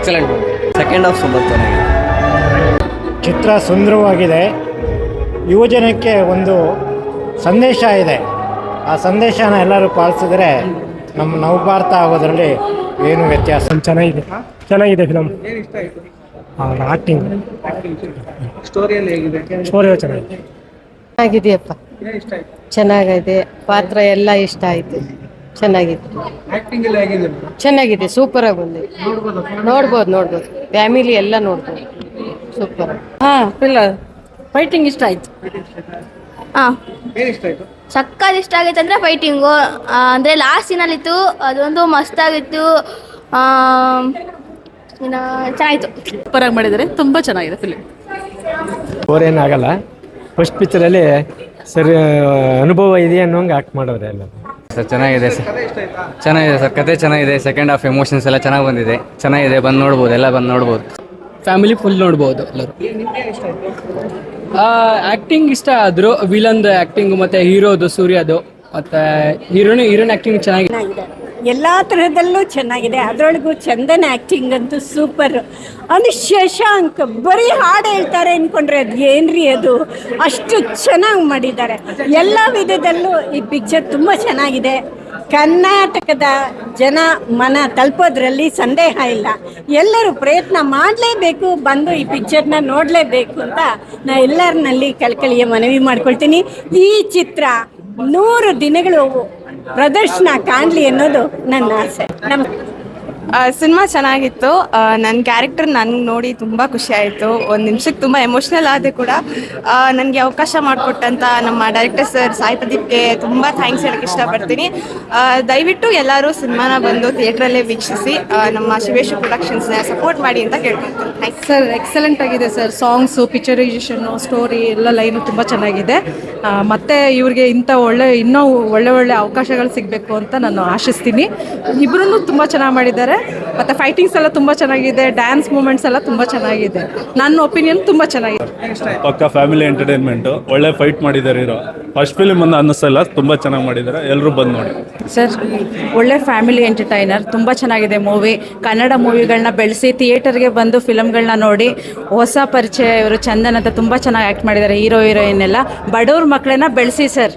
Excellent second half ತುಂಬ ಚೆನ್ನಾಗಿದೆ ಚಿತ್ರ ಸುಂದರವಾಗಿದೆ. ಯುವಜನಕ್ಕೆ ಒಂದು ಸಂದೇಶ ಇದೆ. ಆ ಸಂದೇಶನ ಎಲ್ಲರೂ ಪಾಲಿಸಿದ್ರೆ ನಮ್ಮ ನವಭಾರತ ಆಗೋದ್ರಲ್ಲಿ ಏನು ವ್ಯತ್ಯಾಸ? ಚೆನ್ನಾಗಿದೆ. ಚೆನ್ನಾಗಿದೆ ಫಿಲಮ್ ಆಕ್ಟಿಂಗ್ ಸ್ಟೋರಿಯಲ್ಲಿ ಹೇಗಿದೆ? ಸ್ಟೋರಿ ಚೆನ್ನಾಗಿದೆ. ಚೆನ್ನಾಗಿದೆಯಪ್ಪ. ಚೆನ್ನಾಗಿದೆ. ಪಾತ್ರ ಎಲ್ಲ ಇಷ್ಟ ಆಯ್ತು. ಚೆನ್ನಾಗಿದೆ ಚೆನ್ನಾಗಿದೆ ಸೂಪರ್ ಆಗಿ ಬಂದಿದೆ. ನೋಡ್ಬೋದು? ನೋಡ್ಬೋದು ಫ್ಯಾಮಿಲಿ ಎಲ್ಲ ನೋಡ್ಬೋದು. ಸೂಪರ್ ಹಾ ಇಲ್ಲ. ಫೈಟಿಂಗ್ ಇಷ್ಟ ಆಯ್ತು. ಹಾಂ. ಏನ್ ಇಷ್ಟ ಆಯ್ತು? ಸಕ್ಕತ್ ಇಷ್ಟ ಆಗೈತೆ ಅಂದ್ರೆ ಫೈಟಿಂಗು ಅಂದ್ರೆ ಲಾಸ್ಟ್ ಸೀನಲ್ಲಿತ್ತು ಅದೊಂದು ಮಸ್ತಾಗಿತ್ತು ಆಗಿತ್ತು. ಚೆನ್ನಾಗಿತ್ತು ಸೂಪರ್ ಆಗಿ ಮಾಡಿದರೆ ತುಂಬ ಚೆನ್ನಾಗಿದೆ ಫಿಲಿಮ್ ಸ್ಟೋರಿ ಏನಾಗಲ್ಲ ಫಸ್ಟ್ ಪಿಕ್ಚರಲ್ಲಿ ಸರಿ ಅನುಭವ ಇದೆ ಅನ್ನೋಂಗೆ ಆಕ್ಟ್ ಮಾಡೋರೆ ಎಲ್ಲ. ಸರ್ ಚೆನ್ನಾಗಿದೆ ಸರ್. ಕಥೆ ಇಷ್ಟ ಆಯ್ತಾ ಚೆನ್ನಾಗಿದೆ ಸರ್ ಕತೆ ಚೆನ್ನಾಗಿದೆ ಸೆಕೆಂಡ್ ಹಾಫ್ ಎಮೋಷನ್ಸ್ ಎಲ್ಲ ಚೆನ್ನಾಗಿ ಬಂದಿದೆ. ಚೆನ್ನಾಗಿದೆ ಬಂದು ನೋಡ್ಬೋದು ಎಲ್ಲ ಬಂದು ನೋಡ್ಬೋದು. ಫ್ಯಾಮಿಲಿ ಫುಲ್ ನೋಡ್ಬೋದು ಎಲ್ಲರೂ. ಆ್ಯಕ್ಟಿಂಗ್ ಇಷ್ಟ ಆದರೂ ವಿಲನ್ದು ಆ್ಯಕ್ಟಿಂಗು ಮತ್ತು ಹೀರೋದು ಸೂರ್ಯದು ಮತ್ತು ಹೀರೋನು ಹೀರೋನ್ ಆ್ಯಕ್ಟಿಂಗ್ ಚೆನ್ನಾಗಿದೆ ಚೆನ್ನಾಗಿದೆ. ಎಲ್ಲ ತರಹದಲ್ಲೂ ಚೆನ್ನಾಗಿದೆ. ಅದರೊಳಗೂ ಚಂದನ್ ಆ್ಯಕ್ಟಿಂಗ್ ಅಂತೂ ಸೂಪರ್ ಅಂದರೆ ಶಶಾಂಕ್ ಬರೀ ಹಾಡು ಹೇಳ್ತಾರೆ ಅಂದ್ಕೊಂಡ್ರೆ ಅದು ಏನ್ರಿ ಅದು? ಅಷ್ಟು ಚೆನ್ನಾಗಿ ಮಾಡಿದ್ದಾರೆ. ಎಲ್ಲ ವಿಧದಲ್ಲೂ ಈ ಪಿಕ್ಚರ್ ತುಂಬ ಚೆನ್ನಾಗಿದೆ. ಕರ್ನಾಟಕದ ಜನ ಮನ ತಲುಪೋದ್ರಲ್ಲಿ ಸಂದೇಹ ಇಲ್ಲ. ಎಲ್ಲರೂ ಪ್ರಯತ್ನ ಮಾಡಲೇಬೇಕು, ಬಂದು ಈ ಪಿಕ್ಚರ್ನ ನೋಡಲೇಬೇಕು ಅಂತ ನಾ ಎಲ್ಲರನ್ನಲ್ಲಿ ಕಳ್ಕಳಿಯ ಮನವಿ ಮಾಡ್ಕೊಳ್ತೀನಿ. ಈ ಚಿತ್ರ ನೂರು ದಿನಗಳು ಪ್ರದರ್ಶನ ಕಾಣಲಿ ಅನ್ನೋದು ನನ್ನ ಆಸೆ. ನಮ್ಮ ಸಿನಿಮಾ ಚೆನ್ನಾಗಿತ್ತು. ನನ್ನ ಕ್ಯಾರೆಕ್ಟರ್ ನನಗೆ ನೋಡಿ ತುಂಬ ಆಯಿತು. ಒಂದು ನಿಮಿಷಕ್ಕೆ ತುಂಬ ಎಮೋಷ್ನಲ್ ಆದೆ ಕೂಡ. ನನಗೆ ಅವಕಾಶ ಮಾಡಿಕೊಟ್ಟಂಥ ನಮ್ಮ ಡೈರೆಕ್ಟರ್ ಸರ್ ಸಾಯಿ ಪ್ರದೀಪ್ಗೆ ತುಂಬ ಥ್ಯಾಂಕ್ಸ್ ಹೇಳಕ್ಕೆ ಇಷ್ಟಪಡ್ತೀನಿ. ದಯವಿಟ್ಟು ಎಲ್ಲರೂ ಸಿನಿಮಾನ ಬಂದು ಥಿಯೇಟ್ರಲ್ಲೇ ವೀಕ್ಷಿಸಿ ನಮ್ಮ ಶಿವೇಶು ಪ್ರೊಡಕ್ಷನ್ಸ್ನ ಸಪೋರ್ಟ್ ಮಾಡಿ ಅಂತ ಕೇಳ್ಕೊಳ್ತೀನಿ. ಥ್ಯಾಂಕ್ಸ್ ಸರ್ ಎಕ್ಸಲೆಂಟ್ ಆಗಿದೆ ಸರ್. ಸಾಂಗ್ಸು ಪಿಕ್ಚರೈಸೇಷನ್ನು ಸ್ಟೋರಿ ಎಲ್ಲ ಲೈನು ತುಂಬ ಚೆನ್ನಾಗಿದೆ. ಮತ್ತೆ ಇವ್ರಿಗೆ ಇಂಥ ಒಳ್ಳೆ, ಇನ್ನೂ ಒಳ್ಳೆ ಒಳ್ಳೆ ಅವಕಾಶಗಳು ಸಿಗಬೇಕು ಅಂತ ನಾನು ಆಶಿಸ್ತೀನಿ. ಇಬ್ಬರೂ ತುಂಬ ಚೆನ್ನಾಗಿ ಮಾಡಿದ್ದಾರೆ. ಮತ್ತು ಫೈಟಿಂಗ್ಸ್ ಎಲ್ಲ ತುಂಬ ಚೆನ್ನಾಗಿದೆ ಡ್ಯಾನ್ಸ್ ಮೂಮೆಂಟ್ಸ್ ಎಲ್ಲ ತುಂಬ ಚೆನ್ನಾಗಿದೆ. ನನ್ನ ಒಪಿನಿಯನ್ ತುಂಬ ಚೆನ್ನಾಗಿದೆ. ಪಕ್ಕ ಫ್ಯಾಮಿಲಿ ಎಂಟರ್ಟೈನ್ಮೆಂಟು ಒಳ್ಳೆ ಫೈಟ್ ಮಾಡಿದ್ದಾರೆ ಇರೋ ಫಸ್ಟ್ ಫಿಲಿಮ್ ಅಂತ ಅನ್ನಿಸಲ್ಲ ತುಂಬ ಚೆನ್ನಾಗಿ ಮಾಡಿದ್ದಾರೆ. ಎಲ್ಲರೂ ಬಂದು ನೋಡಿ. ಸರ್ ಒಳ್ಳೆ ಫ್ಯಾಮಿಲಿ ಎಂಟರ್ಟೈನರ್ ತುಂಬ ಚೆನ್ನಾಗಿದೆ ಮೂವಿ ಕನ್ನಡ ಮೂವಿಗಳನ್ನ ಬೆಳೆಸಿ ಥಿಯೇಟರ್ಗೆ ಬಂದು ಫಿಲಮ್ಗಳನ್ನ ನೋಡಿ ಹೊಸ ಪರಿಚಯ ಇವರು ಚಂದನ್ ಅಂತ ತುಂಬ ಚೆನ್ನಾಗಿ ಆ್ಯಕ್ಟ್ ಮಾಡಿದ್ದಾರೆ ಹೀರೋ ಹೀರೋಯಿನ್ ಎಲ್ಲ. ಬಡವ್ರ ಮಕ್ಕಳನ್ನ ಬೆಳೆಸಿ ಸರ್